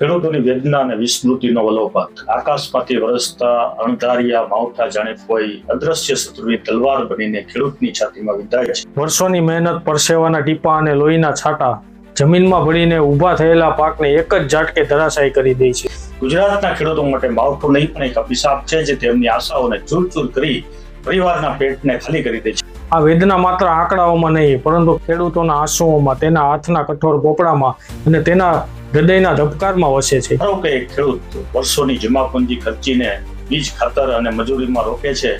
ખેડૂતોની વેદના અને વિસ્મૃતિનો વલોપાત આકાશમાંથી વરસતા અણધારિયા માવઠા જાણે કોઈ અદ્રશ્ય શત્રુની તલવાર બનીને ખેડૂતની છાતીમાં વિદાય છે. વર્ષોની મહેનત પરસેવાના ટીપા અને લોહીના છાંટા જમીનમાં ભળીને ઊભા થયેલા પાકને એક જ ઝાટકે ધરાશાયી કરી દે છે. ગુજરાતના ખેડૂતો માટે માવઠું નહીં પણ એક અભિશાપ છે જે તેમની આશાઓને ચૂરચૂર કરી પરિવારના પેટને ખાલી કરી દે છે. આ વેદના માત્ર આંકડાઓમાં નહીં પરંતુ ખેડૂતોના આંસુઓમાં તેના હાથના કઠોર પોપડામાં અને તેના હૃદયના ધબકારમાં વસે છે. ધારો કે ખેડૂત વર્ષોની જમાપુંજી ખર્ચીને બીજ ખાતર અને મજૂરીમાં રોકે છે.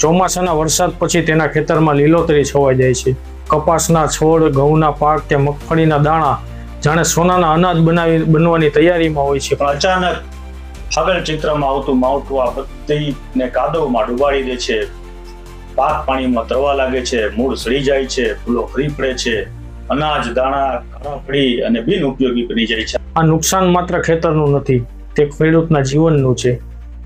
ચોમાસાના વરસાદ પછી તેના ખેતરમાં લીલોતરી છવાઈ જાય છે. કપાસના છોડ ઘઉંના પાક કે મગફળીના દાણા જાણે સોનાના અનાજ બનાવી બનવાની તૈયારીમાં હોય છે. પણ અચાનક આગળ ચિત્રમાં આવતું માવઠું આ બધીને કાદવમાં ડુબાડી દે છે. પાક પાણીમાં તરવા લાગે છે મૂળ સડી જાય છે ફૂલો ફરી પડે છે અનાજ દાણા પડી અને બિન ઉપયોગી બની જાય છે. આ નુકસાન માત્ર ખેતરનું નથી તે ખેડૂતના જીવનનું છે.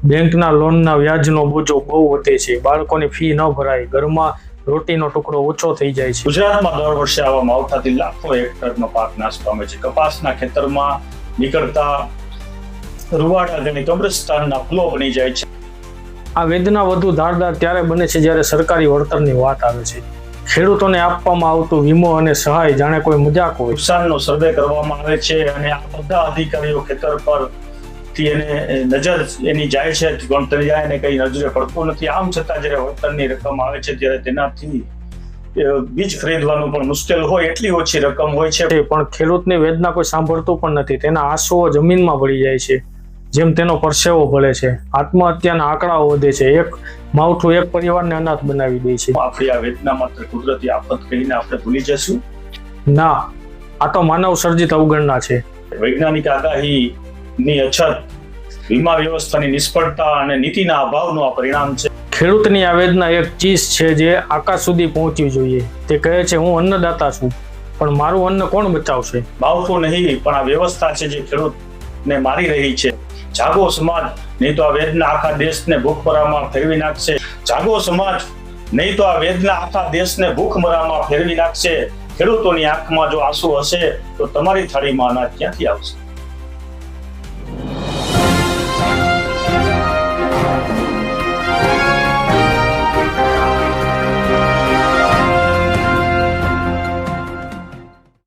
બેંકના લોનના વ્યાજનો બોજો બહુ વધે છે. બાળકોની ફી ન ભરાય. ઘરમાં રોટીનો ટુકડો ઓછો થઈ જાય છે. ગુજરાતમાં દર વર્ષે આવા માવઠાથી લાખો હેક્ટરનો પાક નાશ પામે છે. કપાસના ખેતરમાં નીકળતા રૂવાડા ગણી કબ્રસ્તાનના ફૂલો બની જાય છે. આ વેદના વધુ ધારદાર ત્યારે બને છે જ્યારે સરકારી વળતરની વાત આવે છે. ખેડૂતોને આપવામાં આવતું વીમો અને સહાય જાણે કોઈ મજાક હોય. નુકસાનનો સર્વે કરવામાં આવે છે અને આ બધા અધિકારીઓ ખેતર પરથી એને નજર એની જાય છે ગણતરી જાય અને કઈ નજરે પડતું નથી. આમ છતાં જ્યારે વળતરની રકમ આવે છે ત્યારે તેનાથી બીજ ખરીદવાનું પણ મુશ્કેલ હોય એટલી ઓછી રકમ હોય છે છે. પણ ખેડૂતની વેદના કોઈ સાંભળતું પણ નથી. તેના આંસુઓ જમીનમાં ભળી જાય છે. જેમ તેનો પરસેવો ભળે છે. આત્મહત્યાના આંકડાઓ વધે છે. એક માવઠું એક પરિવારને અનાથ બનાવી દે છે. આપણી આ વેદના માત્ર કુદરતી આફત કહીને આપણે ભૂલી જશું ના આ તો માનવ સર્જિત અવગણના છે. વૈજ્ઞાનિક આગાહીની અછત વીમા વ્યવસ્થાની નિષ્ફળતા અને નીતિના અભાવનું આ પરિણામ છે. ખેડૂતની આ વેદના એક ચીજ છે જે આકાશ સુધી પહોંચવી જોઈએ. તે કહે છે હું અન્નદાતા છું પણ મારું અન્ન કોણ બચાવશે? બાવતું નહીં પણ આ વ્યવસ્થા છે જે ખેડૂતને મારી રહી છે. જાગો સમાજ, નહીં તો આ વેદના આખા દેશને ભૂખમરામાં ફેરવી નાખશે. જાગો સમાજ, નહીં તો આ વેદના આખા દેશને ભૂખમરામાં ફેરવી નાખશે. ખેડૂતોની આંખમાં જો આંસુ હશે, તો તમારી થાળીમાં અનાજ ક્યાંથી આવશે?